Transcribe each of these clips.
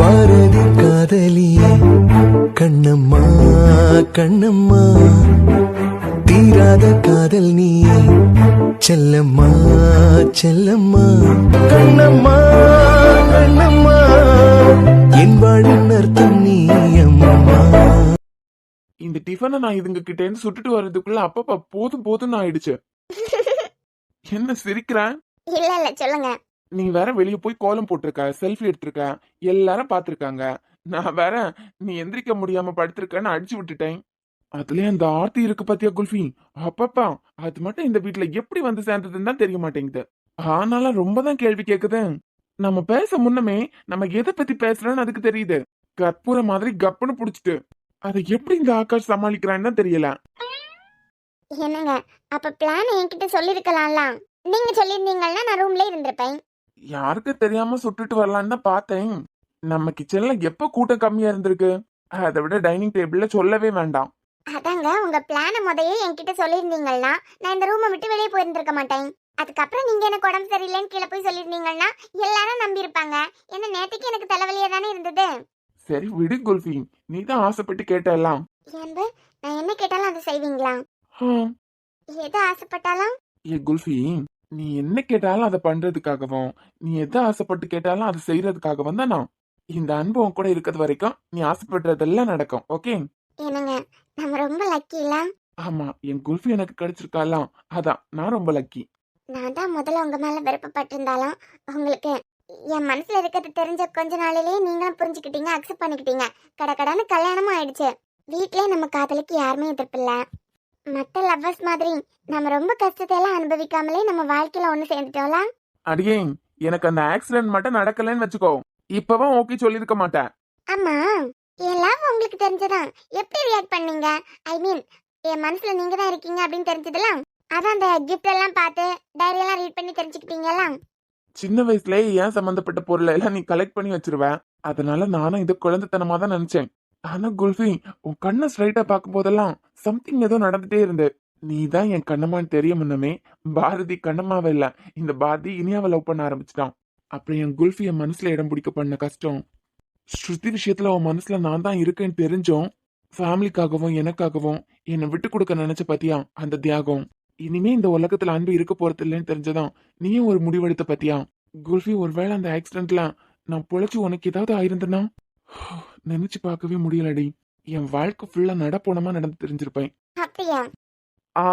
பாரதி காதலியே கண்ணம்மா கண்ணம்மா. தீராத காதல் நீயே செல்லம்மா செல்லம்மா. கண்ணம்மா கண்ணம்மா என் வாழின் அர்த்தம் நீ அம்மா. இந்த டிஃபனை நான் இதுங்க கிட்ட இருந்து சுட்டுட்டு வர்றதுக்குள்ள அப்பப்பா போதும் போதும்னு ஆயிடுச்சு. என்ன சிரிக்கிறேன்? இல்ல இல்ல சொல்லுங்க. நீ வேற வெளியே போய் கோலம் போட்டிருக்க செல்ஃபி எடுத்திருக்க எல்லாரும் பார்த்துருக்காங்க. நான் வேற நீ எந்திரிக்க முடியாம படுத்திருக்கன்னு அடிச்சு விட்டுட்டேன். அதுலயே அந்த ஆர்த்தி இருக்கு பாத்தியா குல்ஃபி? அப்பப்பா அது மட்டும் இந்த வீட்ல எப்படி வந்து சேர்ந்ததுன்னு தான் தெரிய மாட்டேங்குது. ஆனாலும் ரொம்ப தான் கேள்வி கேக்குது. நம்ம பேச முன்னமே நம்ம எதை பத்தி பேசுறோம்னு அதுக்கு தெரியுது. கற்பூர மாதிரி கப்புன்னு புடிச்சிட்டு அதை எப்படி இந்த ஆகாஷ் சமாளிக்கிறான்னு தான் தெரியல. என்னங்க அப்ப பிளான் என்கிட்ட சொல்லிருக்கலாம்ல? நீங்க சொல்லியிருந்தீங்கன்னா நான் ரூம்ல இருந்திருப்பேன். யாருக்கு தெரியாம சுட்டுட்டு வரலான்னு தான் பார்த்தேன். நம்ம கிச்சன்ல எப்ப கூட்டம் கம்மியா இருந்திருக்கு? அதை விட டைனிங் டேபிள்ல சொல்லவே வேண்டாம். அதாங்க உங்க பிளான முதையே என்கிட்ட சொல்லியிருந்தீங்கன்னா நான் இந்த ரூமை விட்டு வெளியே போயிருந்திருக்க மாட்டேன். அதுக்கப்புறம் நீங்க எனக்கு உடம்பு சரியில்லைன்னு கீழே போய் சொல்லியிருந்தீங்கன்னா எல்லாரும் நம்பி இருப்பாங்க என்ன நேத்துக்கு எனக்கு தலைவலியா தானே இருந்தது. சரி விடு குல்ஃபி. நீ தான் ஆசைப்பட்டு கேட்டெல்லாம் ஏன்பு நான் என்ன கேட்டாலும் அதை செய்வீங்களா? எது ஆசைப்பட்டாலும்? ஏ குல்ஃபி. நீ என்ன கேட்டாலும் அதை பண்றதுக்காகவும் நீ எதை ஆசைப்பட்டு கேட்டாலும் அதை செய்யறதுக்காகவும் தான்? நான் இந்த அன்பு உன் கூட இருக்கிறது வரைக்கும் நீ ஆசைப்படுறதெல்லாம் நடக்கும் ஓகே? என்னங்க நம்ம ரொம்ப லக்கி இல்ல ஆமா என் குல்ஃபி எனக்கு கிடைச்சிருக்காலாம் அதான் நான் ரொம்ப லக்கி நான் தான் முதல்ல உங்க மேல விருப்பப்பட்டிருந்தாலும் உங்களுக்கு என் மனசுல இருக்கிறது தெரிஞ்ச கொஞ்ச நாளிலேயே நீங்களும் புரிஞ்சுக்கிட்டீங்க அக்செப்ட் பண்ணிக்கிட்டீங்க. கடகடன்னு கல்யாணமும் ஆயிடுச்சு. வீட்லயே நம்ம காதலுக்கு யாருமே எதிர்ப்பில்ல மற்ற லவ்வர்ஸ் மாதிரி நம்ம ரொம்ப கஷ்டத்தை எல்லாம் அனுபவிக்காமலே நம்ம வாழ்க்கையில ஒண்ணு சேர்ந்துட்டோம்ல? அடியே எனக்கு அந்த ஆக்சிடென்ட் மட்டும் நடக்கலைன்னு வச்சுக்கோ. இப்பவும் ஓகே சொல்லியிருக்க மாட்டேன். ஆமா என் லவ் உங்களுக்கு தெரிஞ்சதான். எப்படி ரியாக்ட் பண்ணீங்க? ஐ மீன் என் மனசுல நீங்க தான் இருக்கீங்க அப்படின்னு தெரிஞ்சதுலாம் அதான் அந்த கிஃப்ட் எல்லாம் பார்த்து டைரி எல்லாம் ரீட் பண்ணி தெரிஞ்சுக்கிட்டீங்களா சின்ன வயசுலயே ஏன் சம்பந்தப்பட்ட பொருளை எல்லாம் நீ கலெக்ட் பண்ணி வச்சிருவ? அதனால நானும் இது குழந்தைத்தனமா தான் நினைச்சேன். ஆனா குல்ஃபி உன் கண்ணை ஸ்ட்ரைட்டா பார்க்கும் போதெல்லாம் சம்திங் ஏதோ நடந்துட்டே இருந்து. நீ தான் என் கண்ணம்மான்னு தெரிய முன்னமே. பாரதி கண்ணம்மாவை இல்ல. இந்த பாரதி இனியாவை லவ் பண்ண ஆரம்பிச்சிட்டான். அப்புறம் என் குல்ஃபிய மனசுல இடம் பிடிக்க பண்ண கஷ்டம். ஸ்ருதி விஷயத்துல உன் மனசுல நான் தான் இருக்கேன்னு தெரிஞ்சும் ஃபேமிலிக்காகவும் எனக்காகவும் என்னை விட்டு கொடுக்க நினைச்ச பத்தியா அந்த தியாகம். இனிமே இந்த உலகத்துல அன்பு இருக்க போறது இல்லைன்னு தெரிஞ்சதான் நீயும் ஒரு முடிவெடுத்த பத்தியா? குல்ஃபி ஒருவேளை அந்த ஆக்சிடென்ட்ல நான் பொழைச்சு உனக்கு ஏதாவது ஆயிருந்தனா நினைச்சு பார்க்கவே முடியலடி. என் வாழ்க்கை ஃபுல்லா நடப்போனமா நடந்து தெரிஞ்சிருப்பேன். அப்படியா? ஆ.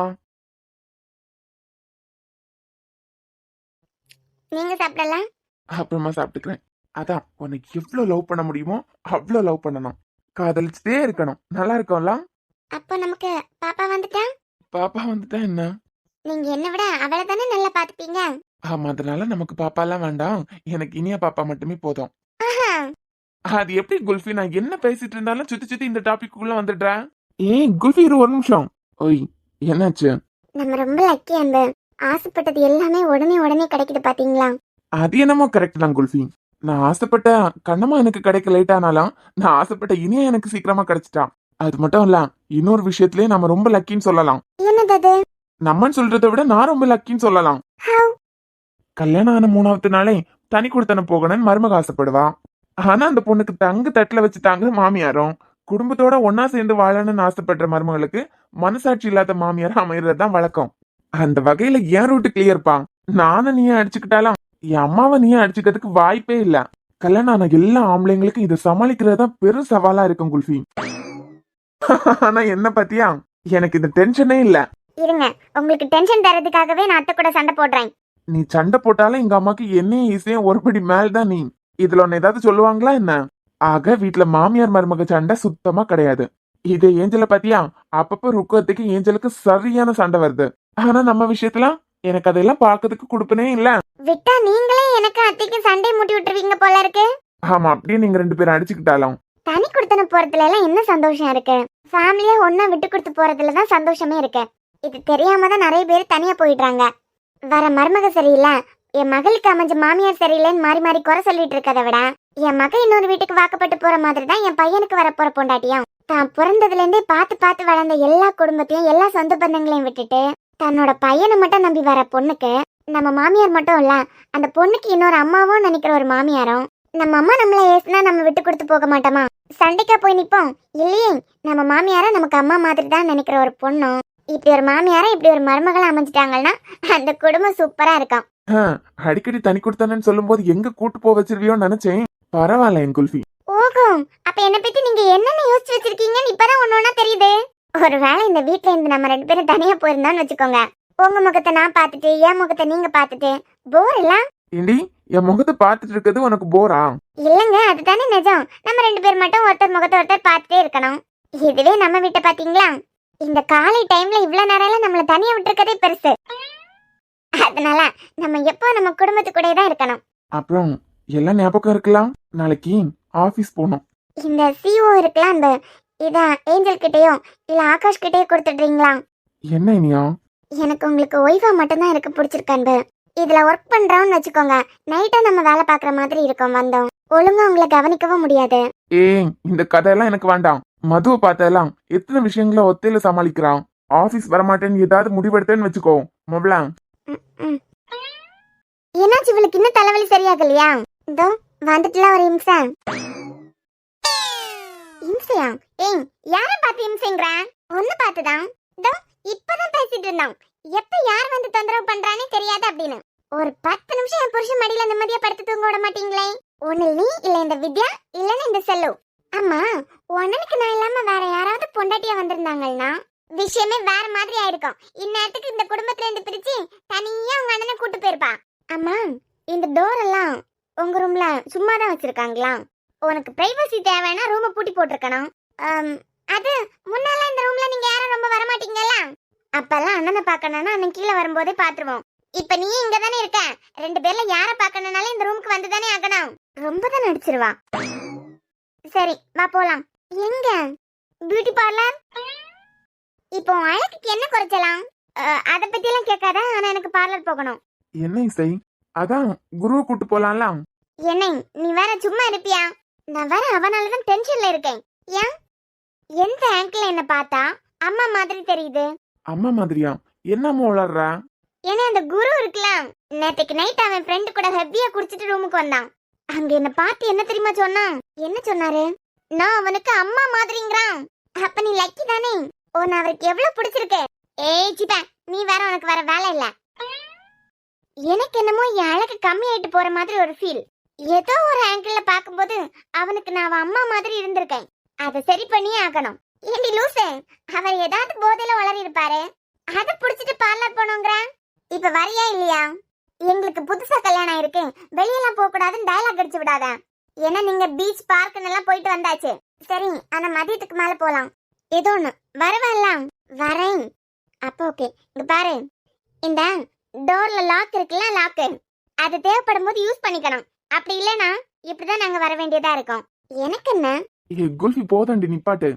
நீங்க சாப்பிடலாம் அப்புறமா சாப்பிட்டுக்கிறேன். அதான் உனக்கு எவ்வளவு லவ் பண்ண முடியுமோ அவ்வளவு லவ் பண்ணணும். காதலிச்சுட்டே இருக்கணும். நல்லா இருக்கும்ல? அப்போ நமக்கு பாப்பா வந்துட்டா? பாப்பா வந்துட்டா என்ன? நீங்க என்ன விட அவளை தானே நல்லா பாத்துப்பீங்க ஆமா அதனால நமக்கு பாப்பாலாம் வேண்டாம். எனக்கு இனிய பாப்பா மட்டுமே போதும். அது எப்படி குல்ஃபி? நான் என்ன பேசிட்டு இருந்தாலும் சுத்தி சுத்தி இந்த டாபிக் உள்ள வந்துடுறேன். ஏய் குல்ஃபி இரு ஒரு நிமிஷம். ஓய் என்னாச்சு? நம்ம ரொம்ப லக்கி அந்த ஆசைப்பட்டது எல்லாமே உடனே உடனே கிடைக்குது பாத்தீங்களா? அது என்னமோ கரெக்ட் தான் குல்ஃபி. நான் ஆசைப்பட்ட கண்ணம்மா எனக்கு கிடைக்க லேட் ஆனாலும் நான் ஆசைப்பட்ட இனியா எனக்கு சீக்கிரமா கிடைச்சிட்டான் அது மட்டும் இல்ல இன்னொரு விஷயத்திலே நம்ம ரொம்ப லக்கின்னு சொல்லலாம். என்னது அது? நம்மன்னு சொல்றதை விட நான் ரொம்ப லக்கின்னு சொல்லலாம்? கல்யாணம் ஆன மூணாவது நாளே தனி கொடுத்தன போகணும்னு மருமக ஆசைப்படுவா. ஆனா அந்த பொண்ணுக்கு தங்கு தட்டுல வச்சு தாங்க மாமியாரும். குடும்பத்தோட ஒன்னா சேர்ந்து வாழணும்னு ஆசைப்படுற மருமகளுக்கு மனசாட்சி இல்லாத மாமியார் அமைகிறது தான் வழக்கம். அந்த வகையில ஏன் ரூட்டு கிளியர்ப்பா நானும் நீயே அடிச்சுக்கிட்டாலாம் என் அம்மாவை நீயே அடிச்சுக்கிறதுக்கு வாய்ப்பே இல்ல. கல்யாணம் ஆன எல்லா ஆம்பளைங்களுக்கும் இதை சமாளிக்கிறது தான் பெரும் சவாலா இருக்கும் குல்ஃபி. ஆனா என்ன பத்தியா? எனக்கு இந்த டென்ஷனே இல்ல. இருங்க. உங்களுக்கு டென்ஷன் தரதுக்காகவே நான் அத்தை கூட சண்டை போடுறேன். நீ சண்டை போட்டாலும் எங்க அம்மாக்கு என்னையும் ஈஸியும் ஒருபடி மேல்தான் நீ. இதுல ஒன்னு ஏதாவது சொல்லுவாங்களா என்ன? ஆக வீட்ல மாமியார் மருமக சண்டை சுத்தமா கிடையாது. இதே ஏஞ்சல பாத்தியா? அப்பப்ப ருக்கத்துக்கு ஏஞ்சலுக்கு சரியான சண்டை வருது. ஆனா நம்ம விஷயத்துல எனக்கு அதெல்லாம் பார்க்கறதுக்கு கொடுப்பனே இல்ல. விட்டா நீங்களே எனக்கு அத்தைக்கும் சண்டை மூட்டி விட்டுருவீங்க போல இருக்கு. ஆமா அப்படியே நீங்க ரெண்டு பேரும் அடிச்சுக்கிட்டாலும். தனி கொடுத்தன போறதுல எல்லாம் என்ன சந்தோஷம் இருக்கு? ஃபேமிலியா ஒண்ணா விட்டு கொடுத்து போறதுல தான் சந்தோஷமே இருக்கு. இது தெரியாம தான் நிறைய பேர் தனியா போயிடுறாங்க. வர மருமக சரியில்லை. என் மகளுக்கு அமைஞ்ச மாமியார் சரியில்லைன்னு மாறி மாறி குறை சொல்லிட்டு இருக்கதை விட என் மகள் இன்னொரு வீட்டுக்கு வாக்கப்பட்டு போற மாதிரி தான் என் பையனுக்கு வர போற பொண்டாட்டியும். தான் பிறந்ததுல இருந்தே பார்த்து பார்த்து வளர்ந்த எல்லா குடும்பத்தையும் எல்லா சொந்த பந்தங்களையும் விட்டுட்டு தன்னோட பையனை மட்டும் நம்பி வர பொண்ணுக்கு நம்ம மாமியார் மட்டும் இல்ல அந்த பொண்ணுக்கு இன்னொரு அம்மாவும் நினைக்கிற ஒரு மாமியாரும் நம்ம அம்மா நம்மள ஏசுனா நம்ம விட்டு கொடுத்து போக மாட்டோமா? சண்டைக்கா போய் நிப்போம்? இல்லையே நம்ம மாமியார நமக்கு அம்மா மாதிரி தான் நினைக்கிற ஒரு பொண்ணும் இப்படி ஒரு மாமியார இப்படி ஒரு மருமகளை அமைஞ்சிட்டாங்கன்னா அந்த குடும்பம் சூப்பரா இருக்கும். அடிக்கடி தனி கொடுத்தானேன்னு சொல்லும்போது எங்க கூட்டு போக வச்சிருவியோன்னு நினைச்சேன். பரவாயில்ல என் குல்ஃபி. ஓகோ அப்ப என்ன பத்தி நீங்க என்னென்ன யோசிச்சு வச்சிருக்கீங்கன்னு இப்பதான் ஒண்ணா தெரியுது. ஒருவேளை இந்த வீட்ல இருந்து நம்ம ரெண்டு பேரும் தனியா போயிருந்தோம்னு வச்சுக்கோங்க. உங்க முகத்தை நான் பார்த்துட்டு என் முகத்தை நீங்க பார்த்துட்டு போர் இல்ல? ஏண்டி என் முகத்தை பார்த்துட்டு இருக்கிறது உனக்கு போரா இல்லங்க அதுதானே நிஜம். நம்ம ரெண்டு பேர் மட்டும் ஒருத்தர் முகத்தை ஒருத்தர் பார்த்துட்டே இருக்கணும். இதுவே நம்ம வீட்டை பாத்தீங்களா இந்த காலை டைம்ல இவ்வளவு நேரம் நம்மள தனியா விட்டுருக்கதே பெருசு. அதனால நம்ம எப்போ நம்ம குடும்பத்து கூட தான் இருக்கணும். அப்புறம் எல்லாம் ஞாபகம் இருக்கலாம். நாளைக்கு ஆபீஸ் போகணும். இந்த சிஓ இருக்கலாம் அந்த இத ஏஞ்சல் கிட்டயோ இல்ல ஆகாஷ் கிட்டயோ கொடுத்துடுறீங்களா? என்ன இனியா? எனக்கு உங்களுக்கு ஒய்ஃபா மட்டும்தான் எனக்கு பிடிச்சிருக்கான்பு இதுல ஒர்க் பண்றோம்னு வச்சுக்கோங்க. நைட்டா நம்ம வேலை பார்க்குற மாதிரி இருக்கும் வந்தோம். ஒழுங்கா உங்களை கவனிக்கவும் முடியாது. ஏய் இந்த கதையெல்லாம் எனக்கு வேண்டாம். மதுவை பார்த்தெல்லாம் எத்தனை விஷயங்களை ஒத்தையில சமாளிக்கிறான். ஆபீஸ் வரமாட்டேன்னு ஏதாவது முடிவெடுத்தேன்னு வச்சுக்கோ. மொபலா ம். என்னாச்சு இவளுக்கு இன்னும் தலைவலி சரியாகலையா? இதோ வந்துட்டுலாம் ஒரு இம்சா. இம்சையா? ஏய் யார பார்த்து இம்சைங்கிற? ஒண்ணு பார்த்துதான் இதோ இப்பதான் பேசிட்டு இருந்தோம். எப்ப யார் வந்து தொந்தரவு பண்றானே தெரியாது அப்படின்னு. ஒரு பத்து நிமிஷம் என் புருஷன் மடியில நிம்மதியா படுத்து தூங்க விட மாட்டீங்களே? ஒண்ணு நீ இல்ல இந்த வித்யா இல்லன்னு இந்த செல்லு. அம்மா உனக்கு நான் இல்லாம வேற யாராவது பொண்டாட்டியா வந்திருந்தாங்கன்னா விஷயமே வேற மாதிரி ஆயிருக்கும் இந்நேரத்துக்கு இந்த குடும்பத்துல இருந்து பிரிச்சு தனியா உங்க அண்ணனை கூட்டு போயிருப்பா. அம்மா இந்த டோர் எல்லாம் உங்க ரூம்ல சும்மா தான் வச்சிருக்காங்களா? உனக்கு பிரைவசி தேவைன்னா ரூமை பூட்டி போட்டிருக்கணும். அது முன்னால இந்த ரூம்ல நீங்க யாரும் ரொம்ப வர மாட்டீங்கல்ல அப்பெல்லாம் அண்ணனை பார்க்கணும்னா அண்ணன் கீழே வரும்போதே பாத்துருவோம் இப்ப நீ இங்க தானே இருக்க? ரெண்டு பேர்ல யார பார்க்கணும்னாலும் இந்த ரூமுக்கு வந்து தானே ஆகணும். ரொம்ப தான் நடிச்சிருவா. சரி வா போலாம். எங்க? பியூட்டி பார்லர் இப்போ அழகுக்கு என்ன குறைச்சலாம்? அத பத்தி எல்லாம் கேட்காத ஆனா எனக்கு பார்லர் போகணும். என்ன இசை? அதான் குருவை கூட்டு போலாம்ல? என்ன நீ வேற சும்மா இருப்பியா? நான் வேற அவனால தான் டென்ஷன்ல இருக்கேன். ஏன்? எந்த ஆங்கிள் என்ன பார்த்தா அம்மா மாதிரி தெரியுது? அம்மா மாதிரியா? என்னம்மா உளர்ற? ஏன்னா அந்த குரு இருக்குல்ல நேத்துக்கு நைட் அவன் ஃப்ரெண்டு கூட ஹெவியா குடிச்சிட்டு ரூமுக்கு வந்தான். அங்க என்ன பார்த்து என்ன தெரியுமா சொன்னான்? என்ன சொன்னாரு? நான் அவனுக்கு அம்மா மாதிரிங்கிறான். அப்ப நீ லக்கி தானே? உன்னை அவருக்கு எவ்வளவு பிடிச்சிருக்கு? ஏய் சிப்பா நீ வேற உனக்கு வேற வேலை இல்ல. எனக்கு என்னமோ என் அழகு கம்மியாயிட்டு போற மாதிரி ஒரு ஃபீல் ஏதோ ஒரு ஆங்கிள் பாக்கும்போது அவனுக்கு நான் அவன் அம்மா மாதிரி இருந்திருக்கேன். அதை சரி பண்ணியே ஆகணும். ஏண்டி லூசு அவர் ஏதாவது போதையில வளரி இருப்பாரு அதை புடிச்சிட்டு பார்லர் போனோங்கிறான் இப்ப வரையா இல்லையா? எங்களுக்கு புதுசா கல்யாணம் ஆயிருக்கு. வெளியெல்லாம் போக கூடாதுன்னு டயலாக் அடிச்சு விடாத. ஏன்னா நீங்க பீச் பார்க்குன்னு எல்லாம் போயிட்டு வந்தாச்சு. சரி ஆனா மதியத்துக்கு மேல போலாம். ஏதோ ஒண்ணு. வரவல்ல வரேன். அப்போ ஓகே இங்க பாரு. இந்த டோர்ல லாக் இருக்குல்ல லாக்கு அது தேவைப்படும் போது யூஸ் பண்ணிக்கணும். அப்படி இல்லைன்னா இப்படிதான் நாங்க வர வேண்டியதா இருக்கும். எனக்கு என்ன? ஏ குல்ஃபி போதண்டி நிப்பாட்டு.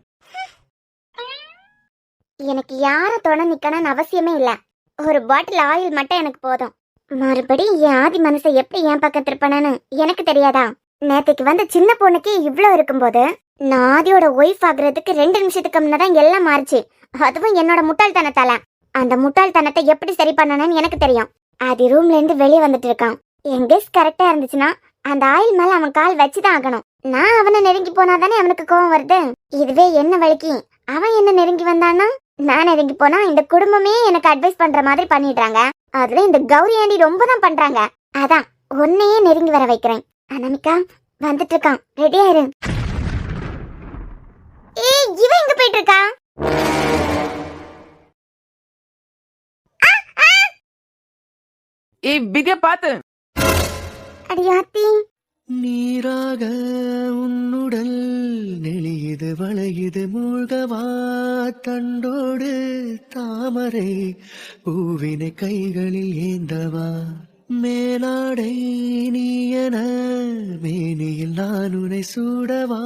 எனக்கு யார துணை நிக்கணும்னு அவசியமே இல்ல. ஒரு பாட்டில் ஆயில் மட்டும் எனக்கு போதும். மறுபடி என் ஆதி மனசை எப்படி என் பக்கம் திருப்பணும்னு எனக்கு தெரியாதா? நேற்றுக்கு வந்த சின்ன பொண்ணுக்கு இவ்வளோ இருக்கும்போது நான் ஆதியோட ஒய்ஃப் ஆகுறதுக்கு ரெண்டு நிமிஷத்துக்கு முன்னே தான் எல்லாம் மாறிச்சு. அதுவும் என்னோட முட்டாள்தனத்தால. அந்த முட்டாள்தனத்தை எப்படி சரி பண்ணணும்னு எனக்கு தெரியும். ஆதி ரூம்ல இருந்து வெளியே வந்துட்டு இருக்கான். என் கெஸ் கரெக்டா இருந்துச்சுன்னா அந்த ஆயில் மேல அவன் கால் வச்சுதான் ஆகணும். நான் அவனை நெருங்கி போனாதானே அவனுக்கு கோவம் வருது? இதுவே என்ன வலிக்கு அவன் என்ன நெருங்கி வந்தான்னா நான் நெருங்கி போனா இந்த குடும்பமே எனக்கு அட்வைஸ் பண்ற மாதிரி பண்ணிடுறாங்க. அதுல இந்த கௌரி ஆண்டி ரொம்ப தான் பண்றாங்க. அதான் உன்னையே நெருங்கி வர வைக்கிறேன். அனாமிகா வந்துட்டு இருக்கான் ரெடி ஆயிரு ஏய் இவன் எங்க போயிட்டு இருக்கா ஏய் வித்யா பாத்து. அடியாத்தி நீராக உன்னுடல் நெளியுது வளையுது மூழ்கவா தண்டோடு தாமரை பூவினை கைகளில் ஏந்தவா மேலாடை நீ என மேனியில் நான் உனை சூடவா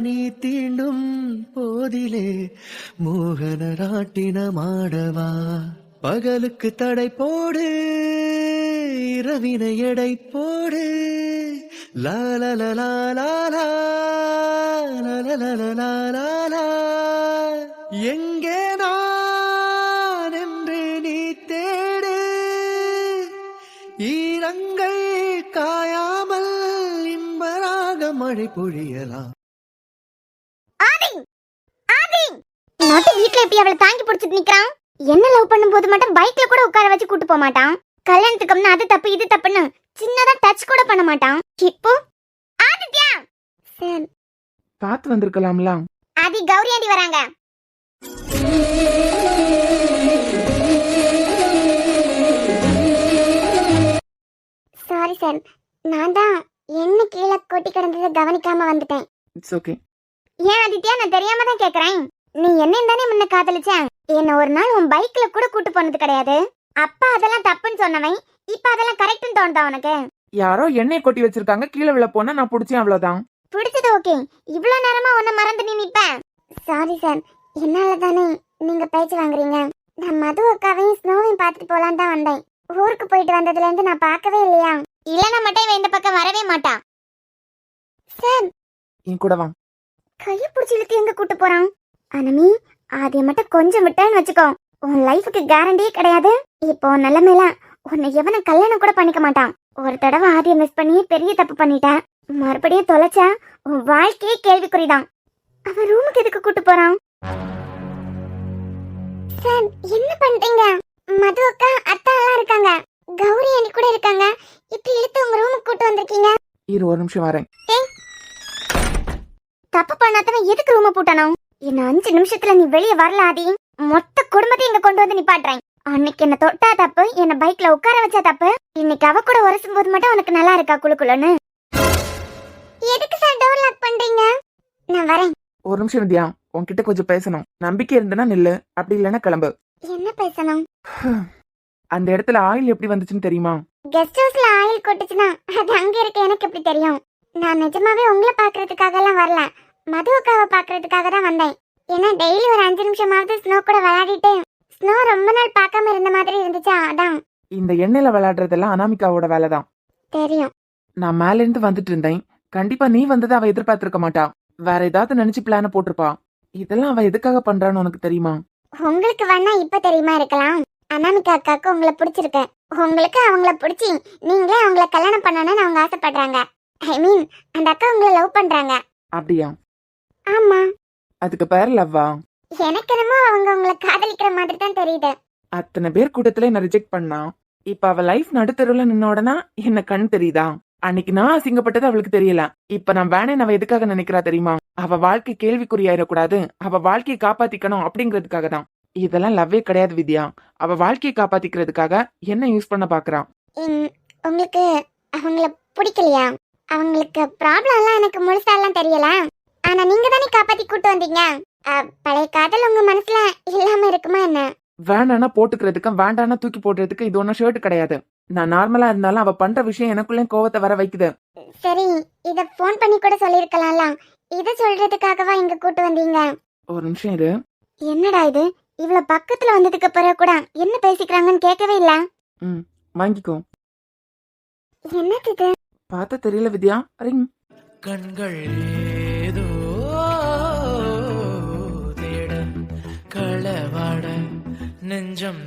நீ தீண்டும் போதிலே மோகன ராட்டினமாடவா பகலுக்கு தடை போடு இரவினை எடை போடு லாலலலாலா எங்கே மழை பொழியலாம். ஆதி ஆதி நட்டு வீட்ல எப்படி அவளை தாங்கி பிடிச்சிட்டு நிக்கிறான்? என்ன லவ் பண்ணும்போது மட்டும் பைக்ல கூட உட்கார வச்சு கூட்டு போக மாட்டான்? கல்யாணத்துக்கு முன்ன அது தப்பு இது தப்புன்னு சின்னதா டச் கூட பண்ண மாட்டான். இப்போ ஆதித்யா! சார். பார்த்து வந்திருக்கலாம்ல? ஆதி கௌரி ஆண்டி வராங்க. Sorry sir. நான் தான் என்ன கீழே கொட்டி கிடந்ததை கவனிக்காம வந்துட்டேன். இட்ஸ் ஓகே ஏன் ஆதித்யா நான் தெரியாம தான் கேக்குறேன். நீ என்ன தானே முன்ன காதலிச்ச? என்ன ஒரு நாள் உன் பைக்ல கூட கூட்டு போனது கிடையாது. அப்பா அதெல்லாம் தப்புன்னு சொன்னவன் இப்ப அதெல்லாம் கரெக்ட்னு தோணுதா உனக்கு? யாரோ எண்ணெய் கொட்டி வச்சிருக்காங்க கீழே விழ போனா நான் பிடிச்சேன் அவ்வளவுதான். பிடிச்சது ஓகே. இவ்ளோ நேரமா உன்னை மறந்து நீ நிப்ப. சாரி சார் என்னால தானே நீங்க பேச்சு வாங்குறீங்க. நான் மது அக்காவையும் ஸ்னோவையும் பார்த்துட்டு போலான்னு தான் வந்தேன். ஊருக்கு போயிட்டு வந்ததுல இருந்து நான் பார்க்கவே இல்லையா? இல்லைன்னா மட்டும் இவன் இந்த பக்கம் வரவே மாட்டான். சார். என் கூட வா. கையை பிடிச்சி இழுத்து எங்க கூட்டு போறான்? அனமி அதை மட்டும் கொஞ்சம் விட்டேன்னு வச்சுக்கோ. உன் லைஃபுக்கு கேரண்டியே கிடையாது. இப்போ நிலைமையில உன்னை எவனை கல்யாணம் கூட பண்ணிக்க மாட்டான். ஒரு தடவை ஆதியை மிஸ் பண்ணி பெரிய தப்பு பண்ணிட்டேன். மறுபடியும் தொலைச்சா உன் வாழ்க்கையே கேள்விக்குறிதான். அவன் ரூமுக்கு எதுக்கு கூட்டு போறான்? சார் என்ன பண்றீங்க? மது அக்கா அத்தா எல்லாம் இருக்காங்க. கௌரி அண்ணி கூட இருக்காங்க. இப்படி இழுத்து உங்க ரூமுக்கு கூட்டு வந்திருக்கீங்க? இரு ஒரு நிமிஷம் வரேன். தப்பு பண்ணாதவன் எதுக்கு ரூம பூட்டணும்? என்ன அஞ்சு நிமிஷத்துல நீ வெளியே வரல ஆதி. மொத்த குடும்பத்தையும் இங்க கொண்டு வந்து நிப்பாட்டுறேன். அன்னைக்கு என்ன தொட்டா தப்பு என்ன பைக்ல உட்கார வச்சா தப்பு. இன்னைக்கு அவ கூட உரசும் போது மட்டும் உனக்கு நல்லா இருக்கா குளுக்குள்ளன்னு எதுக்கு சார் டோர் லாக் பண்றீங்க? நான் வரேன். ஒரு நிமிஷம் வித்யா உன்கிட்ட கொஞ்சம் பேசணும். நம்பிக்கை இருந்தனா நில்லு. அப்படி இல்லைன்னா கிளம்பு. என்ன பேசணும்? அந்த இடத்துல ஆயில் எப்படி வந்துச்சுன்னு தெரியுமா? கெஸ்ட் ஹவுஸ்ல ஆயில் கொட்டுச்சுன்னா அது அங்க இருக்க எனக்கு எப்படி தெரியும்? நான் நிஜமாவே உங்களை பாக்குறதுக்காக எல்லாம் வரல. மது அக்காவை பாக்குறதுக்காக தான் வந்தேன். ஏன்னா டெய்லி ஒரு அஞ்சு நிமிஷமாவது ஸ்னோ கூட விளையாடிட்டு ஸ்னோ ரொம்ப நாள் பார்க்காம இருந்த மாதிரி இருந்துச்சா அதான். இந்த எண்ணெயில விளையாடுறதெல்லாம் அனாமிகாவோட வேலை தான் தெரியும். நான் மேல இருந்து வந்துட்டு இருந்தேன். கண்டிப்பா நீ வந்ததை அவ எதிர்பார்த்திருக்க மாட்டா. வேற ஏதாவது நினைச்சு பிளான போட்டிருப்பா. இதெல்லாம் அவ எதுக்காக பண்றான்னு உனக்கு தெரியுமா? உங்களுக்கு வேணா இப்ப தெரியுமா இருக்கலாம்? அனாமிகா அக்காக்கு உங்களை பிடிச்சிருக்கு உங்களுக்கு அவங்கள பிடிச்சி நீங்களே அவங்கள கல்யாணம் பண்ணணும்னு அவங்க ஆசைப்படுறாங்க. ஐ மீன் அந்த அக்கா உங்களை லவ் பண்றாங்க. அப்படியா? ஆமா. அதுக்கு பேர் லவ்வா? எனக்கு என்னமோ அவங்க உங்களை காதலிக்கிற மாதிரி தான் தெரியுது. அத்தனை பேர் கூட்டத்துல என்ன ரிஜெக்ட் பண்ணா? இப்ப அவ லைஃப் நடுத்தருல நின்ன உடனே என்ன கண் தெரியுதா? அன்னைக்கு நான் அசிங்கப்பட்டது அவளுக்கு தெரியல. இப்ப நான் வேணேன் அவ எதுக்காக நினைக்கிறா தெரியுமா? அவ வாழ்க்கை கேள்விக்குறியாயிடக்கூடாது. அவ வாழ்க்கையை காப்பாத்திக்கணும் அப்படிங்கிறதுக்காக தான் இதெல்லாம் லவ்வே கிடையாது வித்யா. அவ வாழ்க்கையை காப்பாத்திக்கிறதுக்காக என்ன யூஸ் பண்ண பாக்குறான் உங்களுக்கு அவங்கள பிடிக்கலையா? அவங்களுக்கு ப்ராப்ளம் எல்லாம் எனக்கு முழுசாலாம் தெரியல. ஆனா நீங்க தானே காப்பாத்தி கூட்டு வந்தீங்க? பழைய காதல் உங்க மனசுல இல்லாம இருக்குமா என்ன? வேண்டானா போட்டுக்கிறதுக்கு வேண்டானா தூக்கி போடுறதுக்கு இது ஒன்னும் ஷர்ட் கிடையாது. நான் நார்மலா இருந்தாலும் அவ பண்ற விஷயம் எனக்குள்ளே கோவத்தை வர வைக்குது. சரி இத ஃபோன் பண்ணி கூட சொல்லிருக்கலாம்ல இத சொல்றதுக்காகவா இங்க கூட்டு வந்தீங்க? ஒரு நிமிஷம் இரு. என்னடா இது? இவ்வளவு பக்கத்துல வந்ததுக்கு பிறகு கூட என்ன பேசிக்கிறாங்கன்னு கேட்கவே இல்ல. வாங்கிக்கோ. என்னது இது? பார்த்தா தெரியல வித்யா. ரிங். கண்கள் ஏதோ தேட களவாட நெஞ்சம்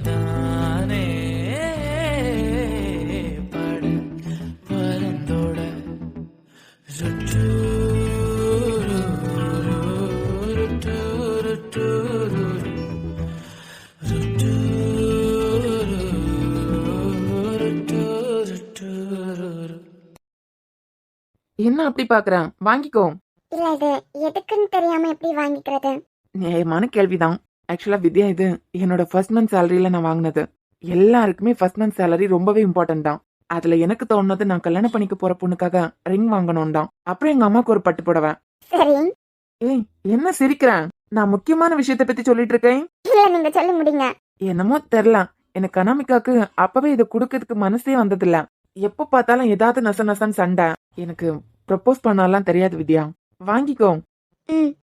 என்ன அப்படி பாக்குறேன் வாங்கிக்கோ. இல்ல இது எதுக்குன்னு தெரியாம எப்படி வாங்கிக்கிறது? நியாயமான கேள்விதான். ஆக்சுவலா வித்யா இது என்னோட ஃபர்ஸ்ட் மந்த் சேலரியில நான் வாங்கினது. எல்லாருக்குமே ஃபர்ஸ்ட் மந்த் சேலரி ரொம்பவே இம்பார்ட்டன்ட் தான். அதுல எனக்கு தோணுனது நான் கல்யாணம் பண்ணிக்க போற பொண்ணுக்காக ரிங் வாங்கணும் தான். அப்புறம் எங்க அம்மாக்கு ஒரு பட்டு புடவை. சரி. ஏய் என்ன சிரிக்கிறேன் நான் முக்கியமான விஷயத்த பத்தி சொல்லிட்டு இருக்கேன். இல்ல நீங்க சொல்லி முடிங்க. என்னமோ தெரியல. எனக்கு அனாமிகாக்கு அப்பவே இதை கொடுக்கறதுக்கு மனசே வந்ததில்ல. எப்ப பார்த்தாலும் ஏதாவது நச நசன்னு சண்டை. எனக்கு ப்ரப்போஸ் பண்ணலாம் தெரியாது வித்யா. வாங்கிக்கோ. ம்.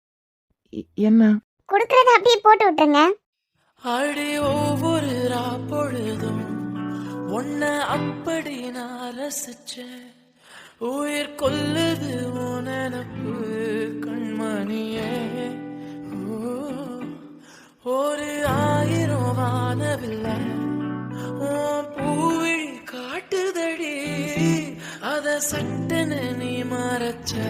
என்ன? குடுக்கறத அப்படியே போட்டு விட்டுருங்க. அடி ஒவ்வொரு பொழுதும் உன்ன அப்படி நான் ரசிச்சேன். உயிர் கொல்லுது உன் நினப்பு கண்மணியே. ஓ, ஒரு ஆயிரம் வானவில்லை. பூவிழி காட்டுதடி அத சட்டன நீ மற மறைச்சா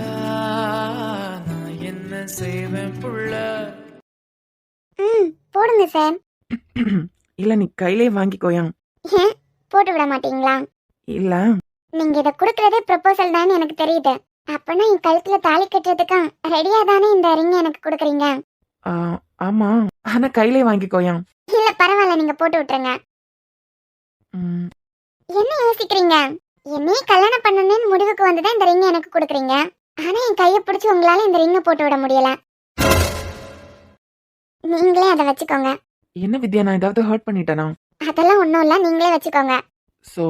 நான் என்ன செய்வேன் புள்ள? ம் போடுங்க சார் இல்ல நீ கையிலே வாங்கிக்கோயாம் ஏன் போட்டு விட மாட்டீங்களா? இல்ல. நீங்க இதை கொடுக்கறதே ப்ரொபோசல் தான் எனக்கு தெரியுது. அப்பனா என் கழுத்துல தாலி கட்டுறதுக்கு ரெடியா தானே இந்த ரிங் எனக்கு கொடுக்குறீங்க? ஆ, ஆமா. ஆனா கையிலே வாங்கிக்கோயாம் இல்ல பரவாயில்ல நீங்க போட்டு விட்டுருங்க. ம், என்ன யோசிக்கிறீங்க? என்னையே கல்யாணம் பண்ணணும்னு முடிவுக்கு வந்துதான் இந்த ரிங் எனக்கு கொடுக்குறீங்க. ஆனா என் கையை பிடிச்சி உங்களால இந்த ரிங்கை போட்டு விட முடியல. நீங்களே அதை வச்சுக்கோங்க. என்ன வித்யா நான் ஏதாவது ஹர்ட் பண்ணிட்டேனா? அதெல்லாம் ஒண்ணும் இல்ல நீங்களே வச்சுக்கோங்க. சோ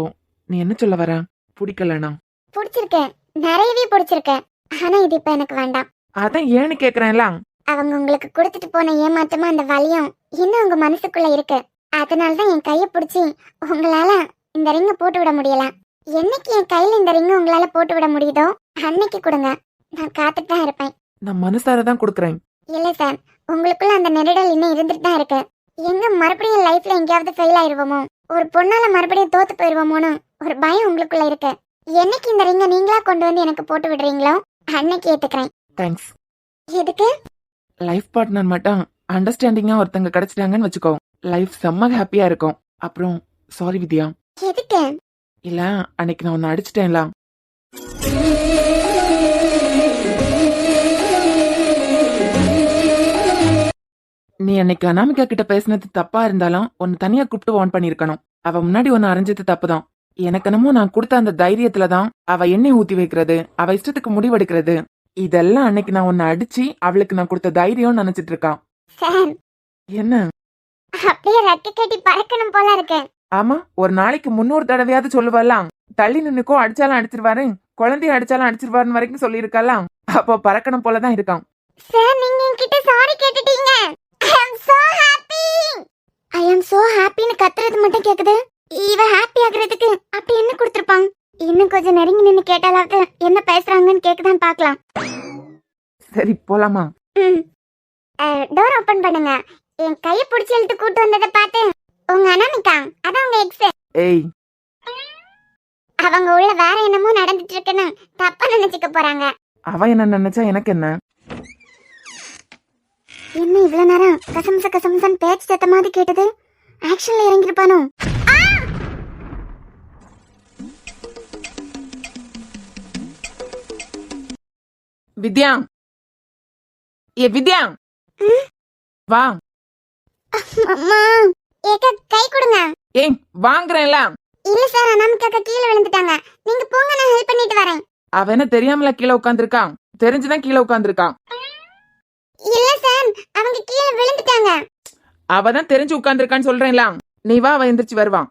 நீ என்ன சொல்ல வர? பிடிக்கலனா? பிடிச்சிருக்கு நிறையவே பிடிச்சிருக்கு ஆனா இது இப்ப எனக்கு வேண்டாம். அதான் ஏன்னு கேக்குறேன்ல. அவங்க உங்களுக்கு கொடுத்துட்டு போன ஏமாற்றமா அந்த வலியும் இன்னும் உங்க மனசுக்குள்ள இருக்கு. அதனாலதான் என் கையை பிடிச்சி உங்களால இந்த ரிங்கை போட்டு விட முடியல. என்னைக்கு என் கையில இந்த ரிங்கை உங்களால போட்டு விட முடியுதோ அன்னைக்கு கொடுங்க. நான் காத்துட்டு தான் இருப்பேன். நான் மனசார தான் கொடுக்குறேன். இல்ல சார் உங்களுக்குள்ள அந்த நெருடல் இன்னும் இருந்துட்டு தான் இருக்கு. எங்க மறுபடியும் லைஃப்ல எங்கேயாவது ஃபெயில் ஆயிருவோமோ ஒரு பொண்ணால மறுபடியும் தோத்து போயிருவோமோன்னு ஒரு பயம் உங்களுக்குள்ள இருக்கு. என்னைக்கு இந்த ரிங்கை நீங்களா கொண்டு வந்து எனக்கு போட்டு விடுறீங்களோ அன்னைக்கு ஏத்துக்கிறேன். தேங்க்ஸ் எதுக்கு? லைஃப் பார்ட்னர் மட்டும் அண்டர்ஸ்டாண்டிங்கா ஒருத்தங்க கிடைச்சிட்டாங்கன்னு வச்சுக்கோ. லைஃப் செம்ம ஹாப்பியா இருக்கும். அப்புறம் சாரி வித்யா. எதுக்கு? இல்ல அன்னைக்கு நான் உன்னை அடிச்சிட்டேன்ல. நீ அன்னைக்கு அனாமிகா கிட்ட பேசினது தப்பா இருந்தாலும் உன்னை தனியா கூப்பிட்டு வான் பண்ணிருக்கணும் அவ முன்னாடி உன்னை அரைஞ்சது தப்புதான். எனக்கு என்னமோ நான் கொடுத்த அந்த தைரியத்துல தான் அவ எண்ணெய் ஊத்தி வைக்கிறது அவ இஷ்டத்துக்கு முடிவெடுக்கிறது. இதெல்லாம் அன்னைக்கு நான் உன்னை அடிச்சு அவளுக்கு நான் கொடுத்த தைரியம் நினைச்சிட்டு இருக்கான் என்ன? அப்படியே ரெக்க கட்டி பறக்கணும் போல இருக்கு. ஆமா ஒரு நாளைக்கு முன்னூறு தடவையாவது சொல்லுவாளாம். தள்ளி நின்னுக்கோ அடிச்சாலும் அடிச்சிருவாரு. குழந்தைய அடிச்சாலும் அடிச்சிருவாருன்னு வரைக்கும் சொல்லியிருக்கலாம் அப்போ பறக்கணும் போலதான் இருக்கான் சார் நீங்க என்கிட்ட sorry கேட்டுட்டீங்க. I am so happy I am so ஹாப்பின்னு கத்துறது மட்டும் கேக்குது. இவ ஹாப்பி ஆகுறதுக்கு அப்படி என்ன கொடுத்துருப்பான்? இன்னும் கொஞ்சம் நெருங்கி நின்னு கேட்டாலாவது என்ன பேசுறாங்கன்னு கேக்குதான் பார்க்கலாம். சரி போலாமா? டோர் ஓபன் பண்ணுங்க. என் கையை பிடிச்சி இழுத்து கூட்டு வந்ததை பார்த்து உங்க அனாமிகா அதான் உங்க எக்ஸ் ஏய். அவங்க உள்ள வேற என்னமோ நடந்துட்டு இருக்குன்னு தப்பா நினைச்சுக்க போறாங்க. அவ என்ன நினைச்சா எனக்கு என்ன? என்ன இவ்வளவு நேரம் கசம்ச கசம்சன் பேச்சு சத்த மாதிரி கேட்டது? ஆக்ஷன்ல இறங்கிருப்பானோ வித்யா. ஏ வித்யா. வா. அம்மா. ஏக்கா கை கொடுங்க. ஏய் வாங்குறேன்ல. இல்ல சார் அனாமிகாக்கா கீழே விழுந்துட்டாங்க. நீங்க போங்க நான் ஹெல்ப் பண்ணிட்டு வரேன். அவ என்ன தெரியாமல கீழே உட்காந்துருக்கான் தெரிஞ்சுதான் கீழே உட்காந்துருக்கான் இல்ல சார் அவங்க கீழே விழுந்துட்டாங்க. அவ தான் தெரிஞ்சு உட்காந்துருக்கான்னு சொல்றேன்ல. நீ வா அவ எந்திரிச்சு வருவான்.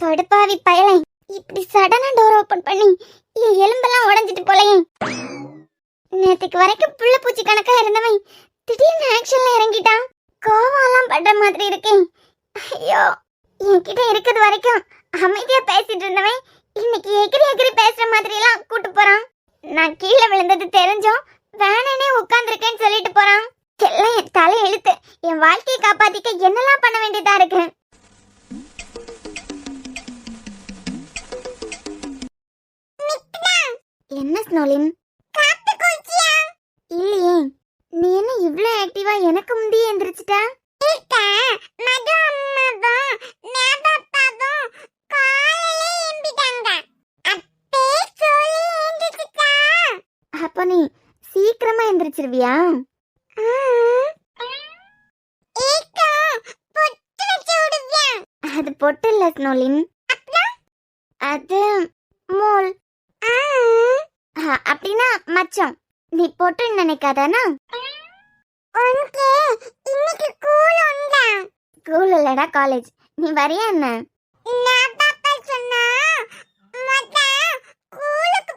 தொடுப்பாவி பயலை. இப்படி சடனா டோர் ஓபன் பண்ணி என் எலும்பெல்லாம் உடைஞ்சிட்டு போலயே. நேத்துக்கு வரைக்கும் புள்ள பூச்சி கணக்கா இருந்தவன் திடீர்னு ஆக்ஷன்ல இறங்கிட்டான். கோவம் எல்லாம் மாதிரி இருக்கேன் ஐயோ என்கிட்ட இருக்கிறது வரைக்கும் அமைதியா பேசிட்டு இருந்தவன் இன்னைக்கு எகிரி எகிரி பேசுற மாதிரி எல்லாம் கூட்டு போறான். நான் கீழே விழுந்தது தெரிஞ்சும் வேணனே உட்கார்ந்துருக்கேன்னு சொல்லிட்டு போறான். எல்லாம் என் தலை எழுத்து என் வாழ்க்கையை காப்பாத்திக்க என்னெல்லாம் பண்ண வேண்டியதா இருக்கு? என்ன ஸ்னோலின்? இல்லையே. நீ என்ன இவ்ளோ ஆக்டிவா எனக்கு முந்தைய எந்திரிச்சிட்ட? அப்ப நீ சீக்கிரமா எந்திரிச்சிருவியா? அது பொட்டு இல்ல ஸ்னோலின். அது மோல். ஆ, அப்படின்னா மச்சம். நீ பொட்டு நினைக்காதானா? உனக்கு இன்னைக்கு ஸ்கூல் உண்டா? ஸ்கூல் இல்லடா காலேஜ் நீ வரியா என்ன? நான் பாப்பா சொன்னா? மொத போயிட்டு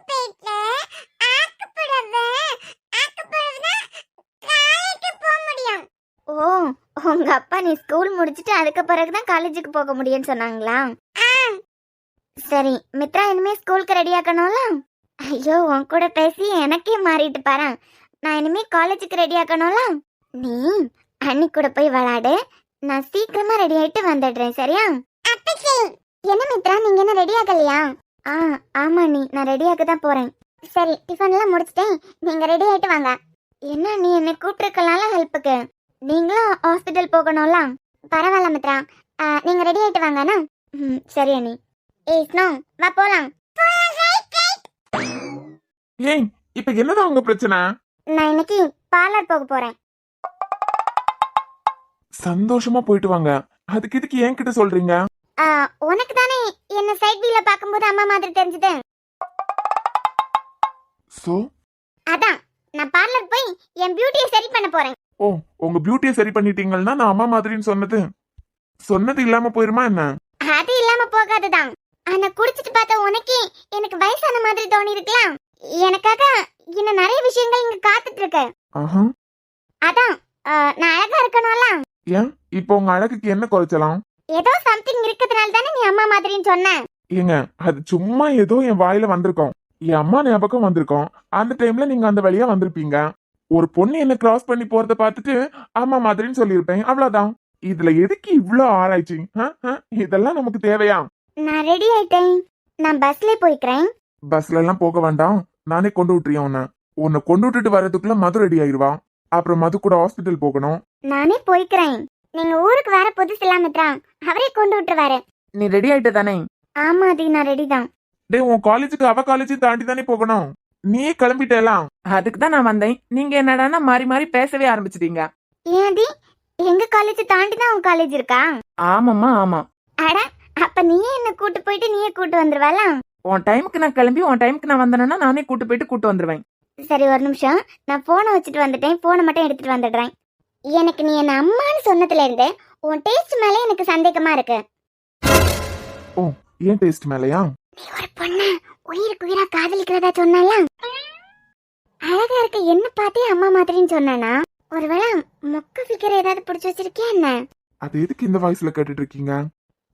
போக முடியும். ஓ உங்க அப்பா நீ ஸ்கூல் முடிச்சிட்டு அதுக்கு பிறகு தான் காலேஜுக்கு போக முடியும்னு சொன்னாங்களா? சரி மித்ரா இனிமே ஸ்கூலுக்கு ரெடி ஆக்கணும்ல? ஐயோ உன் கூட பேசி எனக்கே மாறிட்டு பாரு நான் இனிமே காலேஜுக்கு ரெடி ஆக்கணும்ல? நீ அண்ணி கூட போய் விளையாடு. நான் சீக்கிரமா ரெடி ஆயிட்டு வந்துடுறேன் சரியா? என்ன மித்ரா நீங்க என்ன ரெடி ஆகலையா? ஆ ஆமா நீ நான் ரெடி ஆக தான் போறேன். சரி டிஃபன்லாம் முடிச்சிட்டேன். நீங்க ரெடி ஆயிட்டு வாங்க. என்ன நீ என்னை கூப்பிட்டுருக்கலாம்ல ஹெல்ப்புக்கு நீங்களும் ஹாஸ்பிட்டல் போகணும்ல? பரவாயில்ல மித்ரா. ஆ, நீங்க ரெடி ஆயிட்டு வாங்கண்ணா ம் சரி அண்ணி. ஏய் ஸ்னோ வா போலாம். ஏய் இப்ப என்னதான் உங்க பிரச்சனை? நான் இன்னைக்கு பார்லர் போக போறேன். சந்தோஷமா போயிட்டு வாங்க. அதுக்கு இதுக்கு என்கிட்ட சொல்றீங்க? ஆ, உனக்கு தானே என்ன சைட் வியூல பார்க்கும்போது அம்மா மாதிரி தெரிஞ்சது? சோ அதான் நான் பார்லர் போய் என் பியூட்டியை சரி பண்ண போறேன். ஓ உங்க பியூட்டியை சரி பண்ணிட்டீங்கன்னா நான் அம்மா மாதிரின்னு சொன்னது. சொன்னது இல்லாம போயிருமா என்ன? அது இல்லாம போகாதுதான். ஆனா குடிச்சிட்டு பார்த்த உனக்கே எனக்கு வயசான மாதிரி தோணி இருக்கலாம் எனக்காக இன்னும் நிறைய விஷயங்கள் இங்க காத்துட்டு இருக்கு ஆஹா. அதான் நான் அழகா இருக்கணும்ல? ஏன்? இப்போ உங்க அழகுக்கு என்ன குறைச்சலாம்? ஏதோ சம்திங் இருக்கிறதுனால தானே நீ அம்மா மாதிரின்னு சொன்ன. ஏங்க அது சும்மா ஏதோ என் வாயில வந்திருக்கோம். என் அம்மா ஞாபகம் வந்திருக்கோம். அந்த டைம்ல நீங்க அந்த வழியா வந்திருப்பீங்க. ஒரு பொண்ணு என்ன கிராஸ் பண்ணி போறத பார்த்துட்டு அம்மா மாதிரின்னு சொல்லியிருப்பேன். அவ்வளவுதான். இதுல எதுக்கு இவ்ளோ ஆராய்ச்சி? இதெல்லாம் நமக்கு தேவையா? நான் ரெடி ஆயிட்டேன். நான் பஸ்ல போய்க்கிறேன். பஸ்ல எல்லாம் போக வேண்டாம். நானே கொண்டு விட்டுறியன் உன்னை உன்னை கொண்டு விட்டுட்டு வர்றதுக்குள்ள மது ரெடி ஆயிருவா. அப்புறம் மது கூட ஹாஸ்பிட்டல் போகணும். நானே போய்க்கிறேன். நீங்க ஊருக்கு வர புதுசு இல்லாமத்ரா அவரே கொண்டு விட்டுருவாரு. நீ ரெடி ஆயிட்ட தானே? ஆமா அது நான் ரெடி தான். டேய் உன் காலேஜுக்கு அவ காலேஜ் தாண்டி தானே போகணும். நீயே கிளம்பிட்டேலாம் அதுக்கு தான் நான் வந்தேன். நீங்க என்னடான்னா மாறி மாறி பேசவே ஆரம்பிச்சிட்டீங்க. ஏன்டி எங்க காலேஜ் தாண்டி தான் உன் காலேஜ் இருக்கா? ஆமாம்மா ஆமா. அட அப்ப நீயே என்ன கூட்டு போயிட்டு நீயே கூட்டு வந்துருவாள? உன் டைமுக்கு நான் கிளம்பி உன் டைமுக்கு நான் வந்தேன்னா நானே கூட்டு போயிட்டு கூட்டு வந்துருவேன். சரி ஒரு நிமிஷம். நான் போனை வச்சுட்டு வந்துட்டேன். போனை மட்டும் எடுத்துட்டு வந்துடுறேன். எனக்கு நீ என்ன அம்மான்னு சொன்னதுல இருந்து உன் டேஸ்ட் மேல எனக்கு சந்தேகமா இருக்கு. ஓ ஏன் டேஸ்ட் மேலையா? நீ ஒரு பொண்ணு உயிருக்கு உயிரா காதலிக்கிறதா சொன்னால அழகா இருக்க என்ன பார்த்தே அம்மா மாதிரின்னு சொன்னானா? ஒருவேளை மொக்க ஃபிகர் ஏதாவது பிடிச்சி வச்சிருக்கியா என்ன? அது எதுக்கு இந்த வாய்ஸ்ல கேட்டுட்டு இருக்கீங்க?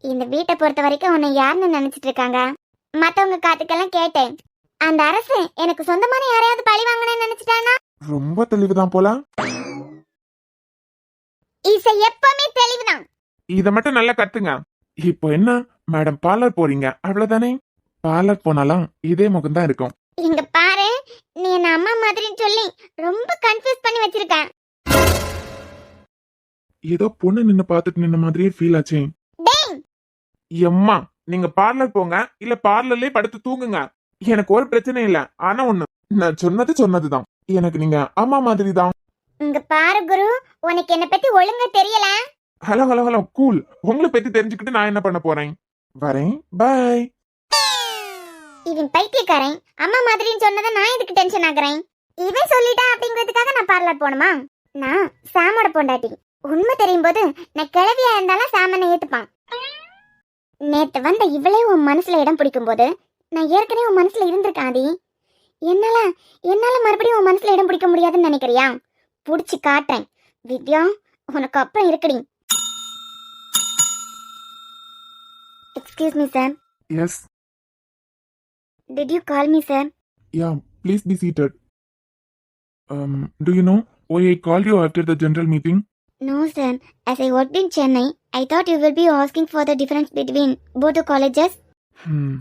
இந்த வீட்டை பொறுத்த வரைக்கும் உன்னை யாருன்னு நினைச்சிட்டு இருக்காங்க? மத்தவங்க காத்துக்கெல்லாம் கேட்டேன். அந்த அரசு எனக்கு சொந்தமான யாரையாவது பழி வாங்கணும்னு நினைச்சிட்டானா? ரொம்ப தெளிவுதான் போல. இசை எப்பவுமே தெளிவுதான். இத மட்டும் நல்லா கத்துங்க. இப்போ என்ன? மேடம் பார்லர் போறீங்க. அவ்வளவுதானே? பார்லர் போனாலும் இதே முகம் தான் இருக்கும். இங்க பாரு நீ என்ன அம்மா மாதிரின்னு சொல்லி ரொம்ப கன்ஃபியூஸ் பண்ணி வச்சிருக்க ஏதோ பொண்ணு நின்னு பார்த்துட்டு நின்ன மாதிரியே ஃபீல் ஆச்சே. எம்மா! நீங்க பார்லர் போங்க இல்ல பார்லர்லயே படுத்து தூங்குங்க. எனக்கு ஒரு பிரச்சனை இல்ல. ஆனா ஒண்ணு நான் சொன்னது சொன்னதுதான். எனக்கு நீங்க அம்மா மாதிரி தான் இங்க பாரு குரு உனக்கு என்ன பத்தி ஒழுங்கா தெரியல. ஹலோ ஹலோ ஹலோ கூல் உங்களை பத்தி தெரிஞ்சுக்கிட்டு நான் என்ன பண்ண போறேன்? வரேன். பாய் இவன் பைத்தியக்காரன். அம்மா மாதிரின்னு சொன்னதை நான் எதுக்கு டென்ஷன் ஆகுறேன் இவன் சொல்லிட்டான் அப்படிங்கிறதுக்காக நான் பார்லர் போகணுமா? நான் சாமோட பொண்டாட்டி. உண்மை தெரியும் போது நான் கிளவியா இருந்தாலும் சாமனை ஏத்துப்பான். நேத்து வந்த இவளே உன் மனசுல இடம் பிடிக்கும் போது நான் ஏற்கனவே உன் மனசுல இருந்திருக்கேன் ஆதி. என்னால என்னால மறுபடியும் உன் மனசுல இடம் பிடிக்க முடியாதுன்னு நினைக்கிறியா? புடிச்சு காட்டேன் வித்யா உனக்கு அப்புறம் இருக்குடி. Excuse me sir yes did you call me sir ya please be seated um do you know why i called you after the general meeting? No, sir. As I worked in Chennai, I thought you will be asking for the difference between both the colleges. Hmm.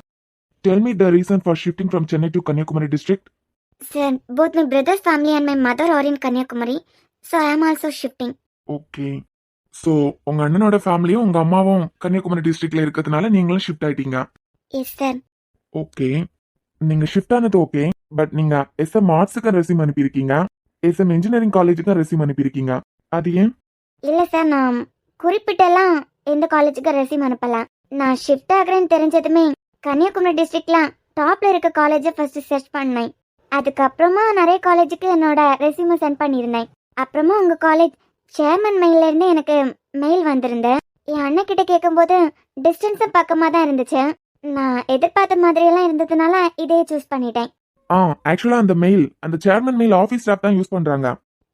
Tell me the reason for shifting from Chennai to Kanyakumari district. Sir, both my brother's family and my mother are in Kanyakumari, so I am also shifting. Okay so உங்க அண்ணனோட ஃபேமிலியும் உங்க அம்மாவும் கன்னியாகுமரி டிஸ்ட்ரிக்ட்ல இருக்கிறதுனால நீங்களும் shift ஆயிட்டீங்க Yes, sir. Okay நீங்க ஷிஃப்ட் ஆனது ஓகே பட் நீங்க எஸ்எம் ஆர்ட்ஸுக்கு ரெசியூம் அனுப்பியிருக்கீங்க எஸ்எம் இன்ஜினியரிங் காலேஜுக்கு ரெசியூம் அனுப்பியிருக்கீங்க அது ஏன் இல்லை சார் நான் குறிப்பிட்டெல்லாம் எந்த காலேஜுக்கு ரெசியூம் அனுப்பலாம். நான் ஷிஃப்ட் ஆகிறேன்னு தெரிஞ்சதுமே கன்னியாகுமரி டிஸ்ட்ரிக்ட்ல டாப்பில் இருக்க காலேஜை ஃபஸ்ட்டு சர்ச் பண்ணேன். அதுக்கப்புறமா நிறைய காலேஜுக்கு என்னோட ரெசியூமை சென்ட் பண்ணியிருந்தேன். அப்புறமா உங்கள் காலேஜ் சேர்மன் மெயிலேருந்து எனக்கு மெயில் வந்திருந்தேன் என் அண்ணன் கிட்ட கேட்கும்போது டிஸ்டன்ஸும் பக்கமாக தான் இருந்துச்சு. நான் எதிர்பார்த்த மாதிரியெல்லாம் இருந்ததுனால இதே சூஸ் பண்ணிட்டேன். ஆ ஆக்சுவலாக அந்த மெயில் அந்த சேர்மன் மெயில் ஆஃபீஸ் ஸ்டாஃப் தான் யூஸ் பண்ணுறாங்க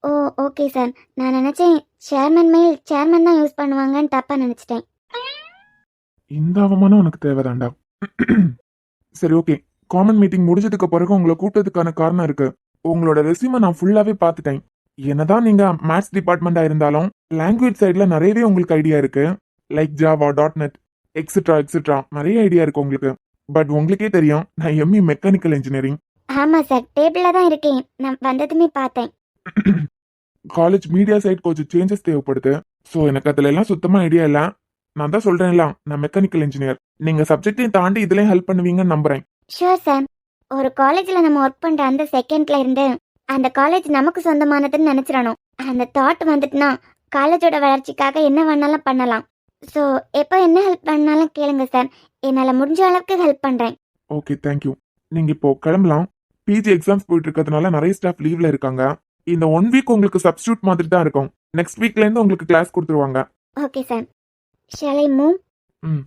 ஓ ஓகே சார். நான் நினச்சேன் சேர்மன் மெயில் சேர்மன் தான் யூஸ் பண்ணுவாங்கன்னு தப்பாக நினச்சிட்டேன். இந்த அவமானம் உனக்கு தேவைதாண்டா சரி ஓகே காமன் மீட்டிங் முடிஞ்சதுக்கு பிறகு உங்களை கூப்பிட்டதுக்கான காரணம் இருக்கு. உங்களோட ரெசியூமை நான் ஃபுல்லாவே பார்த்துட்டேன். என்னதான் நீங்க மேத்ஸ் டிபார்ட்மெண்டா இருந்தாலும் லாங்குவேஜ் சைட்ல நிறையவே உங்களுக்கு ஐடியா இருக்கு. Like Java dot net etcetera etcetera நிறைய ஐடியா இருக்கு உங்களுக்கு. பட் உங்களுக்கே தெரியும் நான் எம்இ மெக்கானிக்கல் இன்ஜினியரிங் ஆமா சார் டேபிள்ல தான் இருக்கேன். நான் வந்ததுமே பார்த்தேன். காலேஜ் மீடியா சைட் கொஞ்சம் சேஞ்சஸ் தேவைப்படுது. ஸோ எனக்கு அதுல எல்லாம் சுத்தமா ஐடியா இல்ல. நான் தான் சொல்றேன்ல நான் மெக்கானிக்கல் இன்ஜினியர் நீங்க சப்ஜெக்டையும் தாண்டி இதுலயும் ஹெல்ப் பண்ணுவீங்கன்னு நம்புறேன். ஷூர் சார் ஒரு காலேஜ்ல நம்ம ஒர்க் பண்ற அந்த செகண்ட்ல இருந்து அந்த காலேஜ் நமக்கு சொந்தமானதுன்னு நினைச்சிடணும். அந்த தாட் வந்துட்டுனா காலேஜோட வளர்ச்சிக்காக என்ன வேணாலும் பண்ணலாம். ஸோ எப்போ என்ன ஹெல்ப் பண்ணாலும் கேளுங்க சார் என்னால் முடிஞ்ச அளவுக்கு ஹெல்ப் பண்ணுறேன் ஓகே தேங்க்யூ நீங்க இப்போ கிளம்பலாம். பிஜி எக்ஸாம்ஸ் போயிட்டு இருக்கிறதுனால நிறைய ஸ்டாஃப் லீவ்ல இருக்காங்க. இந்த ஒன் வீக் உங்களுக்கு சப்ஸ்டியூட் மாதிரி தான் இருக்கும் நெக்ஸ்ட் வீக்ல இருந்து உங்களுக்கு கிளாஸ் கொடுத்துருவாங்க. ஓகே சார் ஷாலை மூவ் ம்.